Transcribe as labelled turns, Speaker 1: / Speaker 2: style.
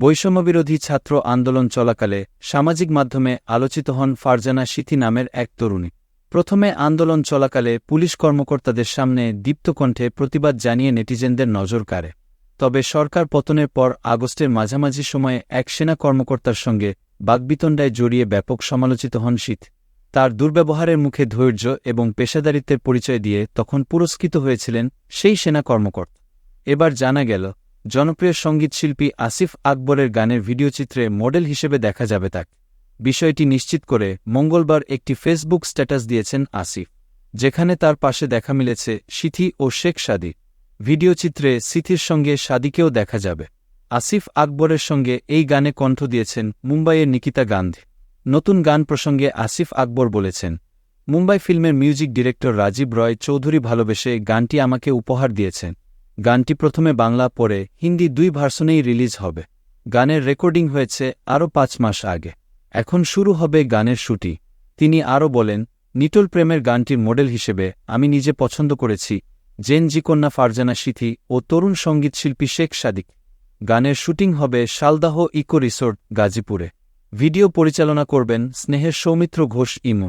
Speaker 1: বৈষম্যবিরোধী ছাত্র আন্দোলন চলাকালে সামাজিক মাধ্যমে আলোচিত হন ফারজানা সিথি নামের এক তরুণী। প্রথমে আন্দোলন চলাকালে পুলিশ কর্মকর্তাদের সামনে দীপ্তকণ্ঠে প্রতিবাদ জানিয়ে নেটিজেনদের নজর কাড়ে। তবে সরকার পতনের পর আগস্টের মাঝামাঝি সময়ে এক সেনা কর্মকর্তার সঙ্গে বাগবিতণ্ডায় জড়িয়ে ব্যাপক সমালোচিত হন শীত তার দুর্ব্যবহারের মুখে ধৈর্য এবং পেশাদারিত্বের পরিচয় দিয়ে তখন পুরস্কৃত হয়েছিলেন সেই সেনা কর্মকর্তা। এবার জানা গেল জনপ্রিয় সঙ্গীতশিল্পী আসিফ আকবরের গানের ভিডিওচিত্রে মডেল হিসেবে দেখা যাবে তাকে। বিষয়টি নিশ্চিত করে মঙ্গলবার একটি ফেসবুক স্ট্যাটাস দিয়েছেন আসিফ, যেখানে তার পাশে দেখা মিলেছে সিথি ও শেখ সাদি। ভিডিওচিত্রে সিথির সঙ্গে সাদিকেও দেখা যাবে। আসিফ আকবরের সঙ্গে এই গানে কণ্ঠ দিয়েছেন মুম্বাইয়ের নিকিতা গান্ধী। নতুন গান প্রসঙ্গে আসিফ আকবর বলেছেন, মুম্বাই ফিল্মের মিউজিক ডিরেক্টর রাজীব রয় চৌধুরী ভালোবেসে গানটি আমাকে উপহার দিয়েছেন। গানটি প্রথমে বাংলা, পরে হিন্দি দুই ভার্সনেই রিলিজ হবে। গানের রেকর্ডিং হয়েছে আরও পাঁচ মাস আগে। এখন শুরু হবে গানের শুটি। তিনি আরও বলেন, নিটল প্রেমের গানটির মডেল হিসেবে আমি নিজে পছন্দ করেছি, জেন জিকন্যা, ফারজানা সিথি ও তরুণ সঙ্গীতশিল্পী শেখ সাদিক। গানের শুটিং হবে শালদাহ ইকো রিসোর্ট গাজীপুরে। ভিডিও পরিচালনা করবেন স্নেহের সৌমিত্র ঘোষ ইমু